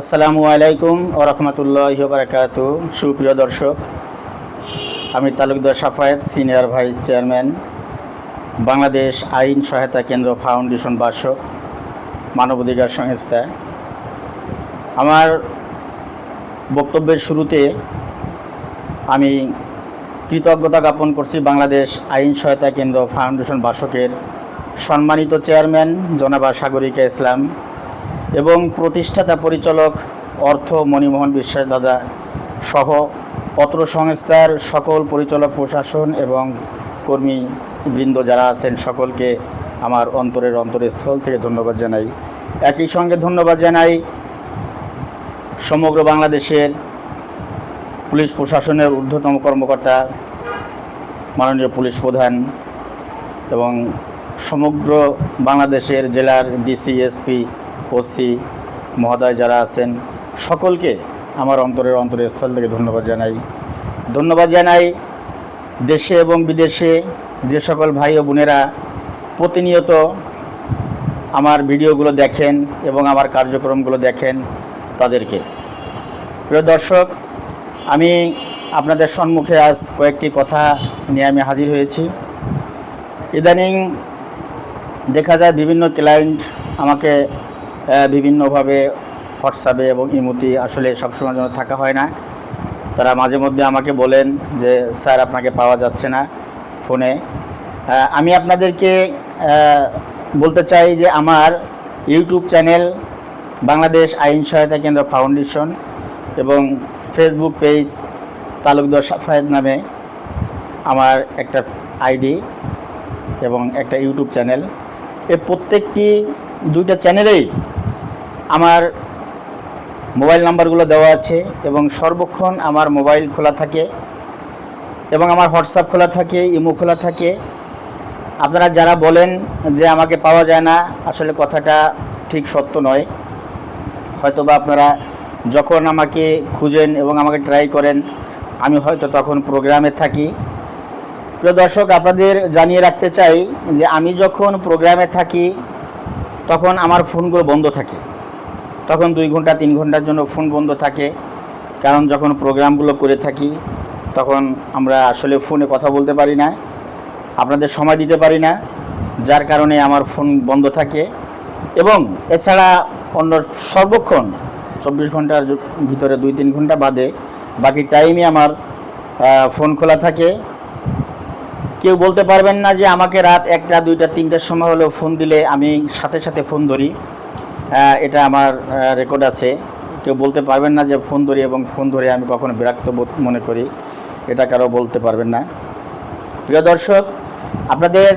আসসালামু আলাইকুম ও রহমতুল্লাহ বারাকাত সুপ্রিয় দর্শক, আমি Talukdar Safayet senior vice chairman, Bangladesh আইন সহায়তা কেন্দ্র ফাউন্ডেশন বাসক মানবাধিকার সংস্থা। আমার বক্তব্যের শুরুতে আমি কৃতজ্ঞতা জ্ঞাপন করছি বাংলাদেশ আইন সহায়তা কেন্দ্র ফাউন্ডেশন বাসকের সম্মানিত চেয়ারম্যান জনাবা সাগরিকা ইসলাম এবং প্রতিষ্ঠাতা পরিচালক অর্থ মণিমোহন বিশ্বাস দাদা সহ অত্র সংস্থার সকল পরিচালক প্রশাসন এবং কর্মী বৃন্দ যারা আছেন সকলকে আমার অন্তরের অন্তরস্থল থেকে ধন্যবাদ জানাই। একই সঙ্গে ধন্যবাদ জানাই সমগ্র বাংলাদেশের পুলিশ প্রশাসনের ঊর্ধ্বতম কর্মকর্তা, মাননীয় পুলিশ প্রধান এবং সমগ্র বাংলাদেশের জেলার ডিসি, এসপি ওসি মহোদয় যারা আছেন, সকলকে আমার অন্তরের অন্তরের স্থল থেকে ধন্যবাদ জানাই। ধন্যবাদ জানাই দেশে এবং বিদেশে যে সকল ভাই ও বোনেরা প্রতিনিয়ত আমার ভিডিওগুলো দেখেন এবং আমার কার্যক্রমগুলো দেখেন তাদেরকে। প্রিয় দর্শক, আমি আপনাদের সম্মুখে আজ কয়েকটি কথা নিয়ে আমি হাজির হয়েছি। ইদানিং দেখা যায় বিভিন্ন ক্লায়েন্ট আমাকে বিভিন্নভাবে হোয়াটসঅ্যাপে এবং ইমুতি আসলে সবসময় জন্য থাকা হয় না। তারা মাঝে মধ্যে আমাকে বলেন যে, স্যার, আপনাকে পাওয়া যাচ্ছে না ফোনে। আমি আপনাদেরকে বলতে চাই যে, আমার ইউটিউব চ্যানেল বাংলাদেশ আইন সহায়তা কেন্দ্র ফাউন্ডেশন এবং ফেসবুক পেজ তালুকদার সাফায়েত নামে আমার একটা আইডি এবং একটা ইউটিউব চ্যানেল। এ প্রত্যেকটি দুইটা চ্যানেলেই আমার মোবাইল নাম্বারগুলো দেওয়া আছে এবং সর্বক্ষণ আমার মোবাইল খোলা থাকে এবং আমার হোয়াটসঅ্যাপ খোলা থাকে, ইমো খোলা থাকে। আপনারা যারা বলেন যে আমাকে পাওয়া যায় না, আসলে কথাটা ঠিক সত্য নয়। হয়তোবা আপনারা যখন আমাকে খুঁজেন এবং আমাকে ট্রাই করেন, আমি হয়তো তখন প্রোগ্রামে থাকি। প্রিয় দর্শক, আপনাদের জানিয়ে রাখতে চাই যে আমি যখন প্রোগ্রামে থাকি, তখন আমার ফোনগুলো বন্ধ থাকে। তখন দুই ঘণ্টা, তিন ঘণ্টার জন্য ফোন বন্ধ থাকে। কারণ যখন প্রোগ্রামগুলো করে থাকি, তখন আমরা আসলে ফোনে কথা বলতে পারি না, আপনাদের সময় দিতে পারি না, যার কারণে আমার ফোন বন্ধ থাকে। এবং এছাড়া অন্য সর্বক্ষণ চব্বিশ ঘণ্টার ভিতরে দুই, তিন ঘণ্টা বাদে বাকি টাইমে আমার ফোন খোলা থাকে। কেউ বলতে পারবেন না যে আমাকে রাত একটা, দুইটা, তিনটার সময় হলেও ফোন দিলে আমি সাথে সাথে ফোন ধরি। এটা আমার রেকর্ড আছে। কেউ বলতে পারবেন না যে ফোন ধরি এবং ফোন ধরে আমি কখনো বিরক্ত মনে করি। এটা কারও বলতে পারবেন না। প্রিয় দর্শক, আপনাদের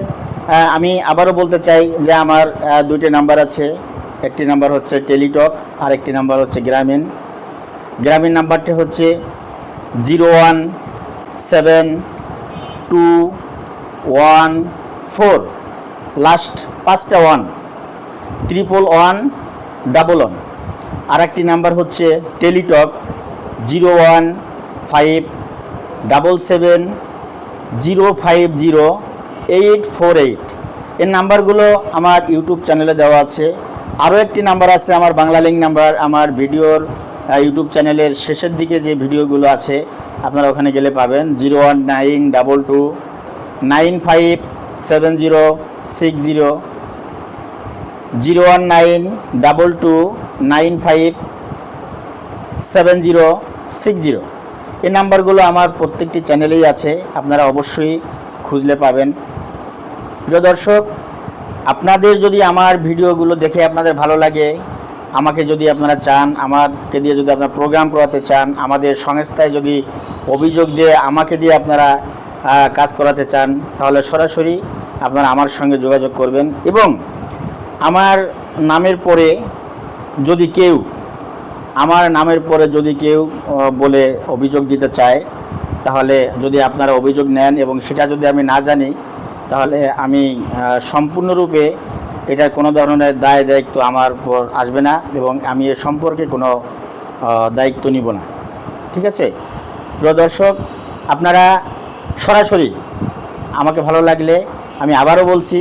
আমি আবারও বলতে চাই যে আমার দুইটি নাম্বার আছে। একটি নাম্বার হচ্ছে টেলিটক আর একটি নাম্বার হচ্ছে গ্রামীণ গ্রামীণ নাম্বারটি হচ্ছে zero one seven two one four last পাঁচটা one triple one double one আর একটি নাম্বার হচ্ছে Teletalk zero one five double seven zero five zero eight four eight এর নাম্বারগুলো আমার ইউটিউব চ্যানেলে দেওয়া আছে। আরও একটি নাম্বার আছে আমার বাংলা লিঙ্ক নাম্বার আমার ভিডিওর ইউটিউব চ্যানেলের শেষের দিকে যে ভিডিওগুলো আছে, আপনারা ওখানে গেলে পাবেন। Zero one nine double two nine five seven zero six zero zero one nine double two nine five seven zero six zero. এই নাম্বারগুলো আমার প্রত্যেকটি চ্যানেলেই আছে, আপনারা অবশ্যই খুঁজলে পাবেন। প্রিয় দর্শক, আপনাদের যদি আমার ভিডিওগুলো দেখে আপনাদের ভালো লাগে, আমাকে যদি আপনারা চান, আমাকে দিয়ে যদি আপনারা প্রোগ্রাম করাতে চান, আমাদের সংস্থায় যদি অভিযোগ দিয়ে আমাকে দিয়ে আপনারা কাজ করাতে চান, তাহলে সরাসরি আপনারা আমার সঙ্গে যোগাযোগ করবেন এবং আমার নামের পরে যদি কেউ, আমার নামের পরে যদি কেউ বলে অভিযোগ দিতে চায়, তাহলে যদি আপনারা অভিযোগ নেন এবং সেটা যদি আমি না জানি, তাহলে আমি সম্পূর্ণরূপে এটার কোনো ধরনের দায় দায়িত্ব আমার উপর আসবে না এবং আমি এ সম্পর্কে কোনো দায়িত্ব নিব না। ঠিক আছে? প্রিয় দর্শক, আপনারা সরাসরি আমাকে ভালো লাগলে আমি আবারও বলছি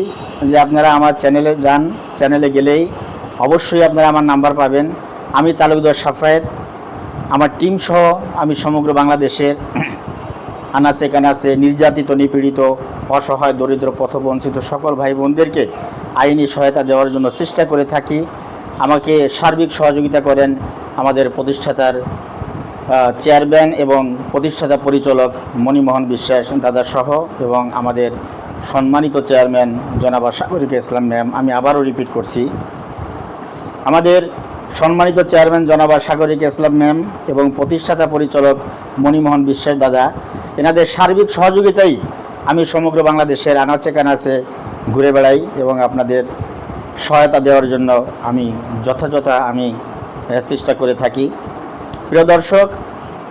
যে আপনারা আমার চ্যানেলে যান চ্যানেলে গেলেই অবশ্যই আপনারা আমার নাম্বার পাবেন। আমি তালুকদার সাফায়েত আমার টিম সহ আমি সমগ্র বাংলাদেশের আনাচে কানাচে নির্যাতিত, নিপীড়িত, অসহায়, দরিদ্র, পথবঞ্চিত সকল ভাই বোনদেরকে আইনি সহায়তা দেওয়ার জন্য চেষ্টা করে থাকি। আমাকে সার্বিক সহযোগিতা করেন আমাদের প্রতিষ্ঠাতার চেয়ারম্যান এবং প্রতিষ্ঠাতা পরিচালক মণিমোহন বিশ্বাস দাদা সহ এবং আমাদের সম্মানিত চেয়ারম্যান জনাবা সাগরিকা ইসলাম ম্যাম, আমি আবারও রিপিট করছি। আমাদের সম্মানিত চেয়ারম্যান জনাবা সাগরিকা ইসলাম ম্যাম এবং প্রতিষ্ঠাতা পরিচালক মণিমোহন বিশ্বাস দাদা, এনাদের সার্বিক সহযোগিতাই আমি সমগ্র বাংলাদেশের আনাচে কানাচে ঘুরে বেড়াই এবং আপনাদের সহায়তা দেওয়ার জন্য আমি যথাযথ আমি চেষ্টা করে থাকি। প্রিয় দর্শক,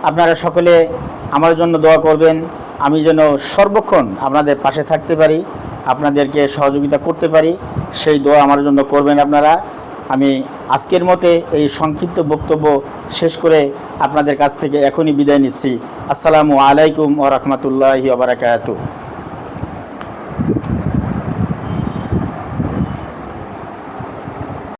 আপনারা সকলে আমার জন্য দোয়া করবেন। আমি যেন সর্বক্ষণ আপনাদের পাশে থাকতে পারি, আপনাদেরকে সহযোগিতা করতে পারি, সেই দোয়া আমার জন্য করবেন আপনারা। আমি আজকের মতে এই সংক্ষিপ্ত বক্তব্য শেষ করে আপনাদের কাছ থেকে এখনই বিদায় নিচ্ছি। আসসালামু আলাইকুম ও রহমতুল্লাহি ওবরাকাতু